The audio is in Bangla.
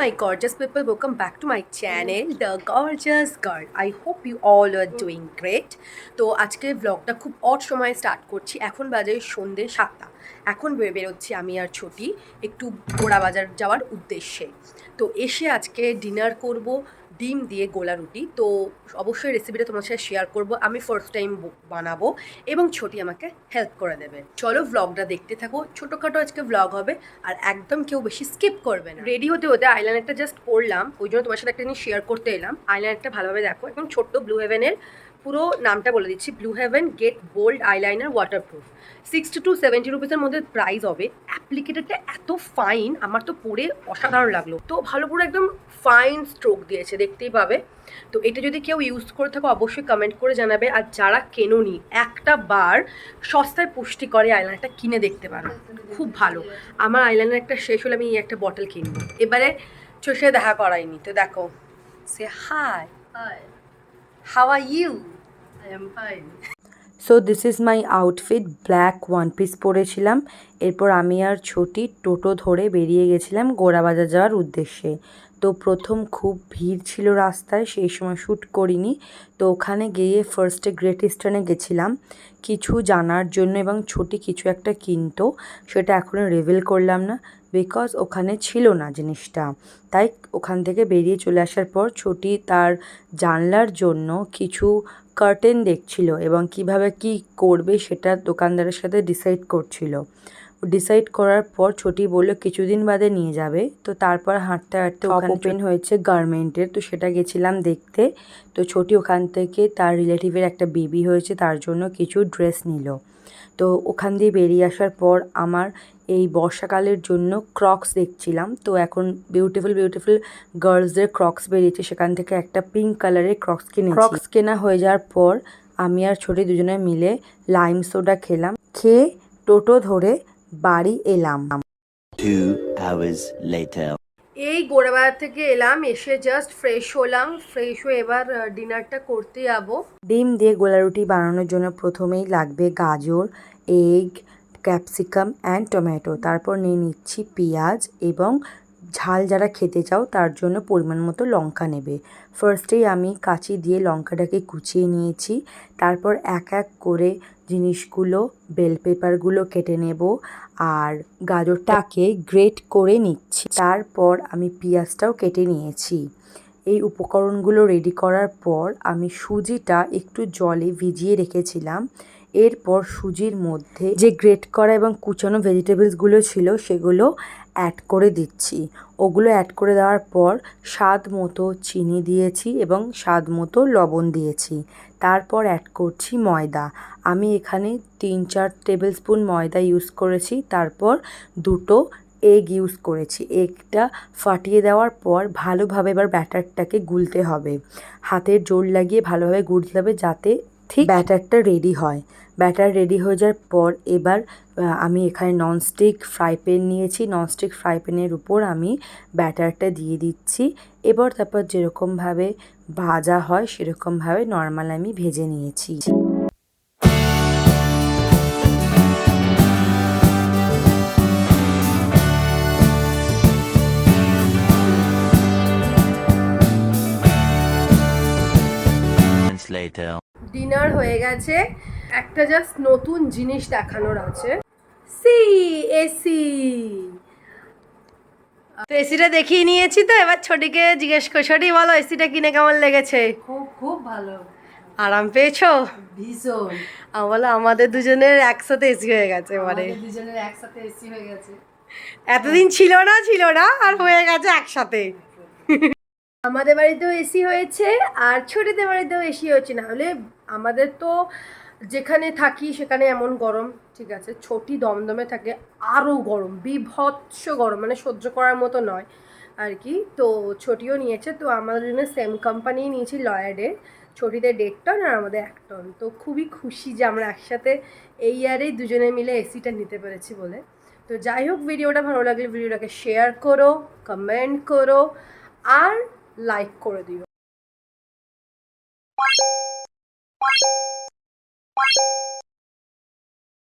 my gorgeous people, welcome back to my channel, The Gorgeous Girl. I hope you all are doing great. তো আজকের ব্লগটা খুব অট সময়ে স্টার্ট করছি এখন বাজে সন্ধ্যে সাতটা এখন বেরোচ্ছি আমি আর ছুটি একটু গোড়া বাজার যাওয়ার উদ্দেশ্যে তো এসে আজকে ডিনার করব ডিম দিয়ে গোলা রুটি, তো অবশ্যই রেসিপিটা তোমার সাথে শেয়ার করব। আমি ফার্স্ট টাইম বানাবো এবং ছোটি আমাকে হেল্প করে দেবে। চলো ব্লগটা দেখতে থাকো। ছোটোখাটো আজকে ব্লগ হবে আর একদম কেউ বেশি স্কিপ করবে না। রেডি হতে হতে আইল্যান্ডটা জাস্ট পড়লাম ওই জন্য তোমার সাথে একটা জিনিস শেয়ার করতে এলাম। আইল্যান্ডটা ভালোভাবে দেখো এবং ছোট্ট ব্লু হেভেনের পুরো নামটা বলে দিচ্ছি। Blue heaven get bold eyeliner waterproof sixty two seventy রুপিসের মধ্যে প্রাইস হবে। অ্যাপ্লিকেটেডটা এত ফাইন আমার তো পরে অসাধারণ লাগল। তো ভালো পুরো একদম ফাইন স্ট্রোক দিয়েছে দেখতেই পাবে। তো এটা যদি কেউ ইউজ করে থাকো অবশ্যই কমেন্ট করে জানাবে। আর যারা কেনোনি একটা বার সস্তায় পুষ্টি করে আইলাইনারটা কিনে দেখতে পারো। খুব ভালো। আমার আইলাইনার একটা শেষ হলে আমি এই একটা বটল কিনবো। এবারে চোষে দেখা করাইনি। তো দেখো সে hi Hi, how are you? I am fine. So this is my outfit black one piece পরেছিলাম এরপর আমি আর ছোটি টোটো ধরে বেরিয়ে গেছিলাম গোড়াবাজার যাওয়ার উদ্দেশ্যে তো প্রথম খুব ভিড় ছিল রাস্তায়, সেই সময় শ্যুট করিনি। তো ওখানে গিয়ে ফার্স্টে গ্রেট ইস্টার্নে গেছিলাম। কিছু জানার জন্য এবং ছোটি কিছু একটা কিনতো, সেটা এখনও রিভিল করলাম না বিকজ ওখানে ছিল না জিনিসটা। তাই ওখান থেকে বেরিয়ে চলে আসার পর ছোটি তার জানলার জন্য কিছু কার্টেন দেখছিল এবং কীভাবে কি করবে সেটা দোকানদারের সাথে ডিসাইড করছিল। ডিসাইড করার পর ছোটি বলল কিছুদিন বাদে নিয়ে যাবে। তো তারপর হাঁটতে হাঁটতে ওখানে ওপেন হয়েছে গার্মেন্টের তো সেটা গেছিলাম দেখতে। তো ছোটি ওখান থেকে তার রিলেটিভের একটা বেবি হয়েছে তার জন্য কিছু ড্রেস নিল। তো ওখান দিয়ে বেরিয়ে আসার পর আমার এই বর্ষাকালের জন্য ক্রক্স দেখছিলাম। তো এখন বিউটিফুল বিউটিফুল গার্লসদের ক্রক্স বেরিয়েছে সেখান থেকে একটা পিঙ্ক কালারের ক্রক্স কিনে ক্রক্স কেনা হয়ে যাওয়ার পর আমি আর ছোটি দুজনে মিলে লাইম সোডা খেলাম। খেয়ে টোটো ধরে বাড়ি এলাম। Two এই গোড়াবাজার থেকে এলাম এসে জাস্ট ফ্রেশ হলাম ফ্রেশ হয়ে এবার ডিনারটা করতে যাব। ডিম দিয়ে গোলা রুটি বানানোর জন্য প্রথমেই লাগবে গাজর এগ ক্যাপসিকাম অ্যান্ড টমেটো তারপর নিয়ে নিচ্ছি পেঁয়াজ এবং ঝাল যারা খেতে চাও, তার জন্য পরিমাণ মতো লঙ্কা নেবে। ফার্স্টেই আমি কাঁচি দিয়ে লঙ্কাটাকে কুচিয়ে নিয়েছি। তারপর এক এক করে জিনিসগুলো বেল পেপারগুলো কেটে নেব আর গাজরটাকে গ্রেট করে নিচ্ছি। তারপর আমি পেঁয়াজটাও কেটে নিয়েছি। এই উপকরণগুলো রেডি করার পর আমি সুজিটা একটু জলে ভিজিয়ে রেখেছিলাম। এরপর সুজির মধ্যে যে গ্রেট করা এবং কুচানো ভেজিটেবলসগুলো ছিল, সেগুলো অ্যাড করে দিচ্ছি। ওগুলো অ্যাড করে দেওয়ার পর স্বাদ মতো চিনি দিয়েছি এবং স্বাদ মতো লবণ দিয়েছি। তারপর অ্যাড করছি ময়দা। আমি এখানে তিন চার টেবিল স্পুন ময়দা ইউজ করেছি। তারপর দুটো এগ ইউজ করেছি। এগটা ফাটিয়ে দেওয়ার পর ভালোভাবে এবার ব্যাটারটাকে গুলতে হবে। হাতের জোর লাগিয়ে ভালোভাবে গুলতে হবে যাতে ঠিক। ব্যাটারটা রেডি হয়। ব্যাটার রেডি হয়ে যাওয়ার পর এবার আমি এখানে ননস্টিক ফ্রাই প্যান নিয়েছি। ননস্টিক ফ্রাই প্যানের উপর আমি ব্যাটারটা দিয়ে দিচ্ছি। এবার তারপর যেরকমভাবে ভাজা হয় সেরকমভাবে নর্মাল আমি ভেজে নিয়েছি। Later. ডিনার হয়ে গেছে। একটা জাস্ট নতুন জিনিস দেখানোর আছে। See AC. তো এসিটা দেখিয়ে নিয়েছি তো এবার ছোটিকে জিজ্ঞেস কর ছোটি বলো এসিটা কিনে কেমন লেগেছে? খুব খুব ভালো। আরাম পেয়েছ? ভীষণ। বলো আমাদের দুজনের একসাথে এসি হয়ে গেছে এবারে। আমাদের দুজনের একসাথে এসি হয়ে গেছে। এতদিন ছিল না ছিল না আর হয়ে গেছে একসাথে। আমাদের বাড়িতেও এসি হয়েছে আর ছোটিদের বাড়িতেও এসি হয়েছে না। হলে আমাদের তো যেখানে থাকি সেখানে এমন গরম, ঠিক আছে? ছোটি দমদমে থাকে, আরও গরম, বিভৎস গরম মানে সহ্য করার মতো নয় আর কি। তো ছোটিও নিয়েছে, তো আমাদের জন্য সেম কোম্পানি নিয়েছি লয়ার্ডের ছোটিদের দেড় টন আর আমাদের এক টন তো খুবই খুশি যে আমরা একসাথে এই ইয়ারেই দুজনে মিলে এসিটা নিতে পেরেছি বলে। তো যাই হোক, ভিডিওটা ভালো লাগলে ভিডিওটাকে শেয়ার করো কমেন্ট করো, আর লাইক করে দিও।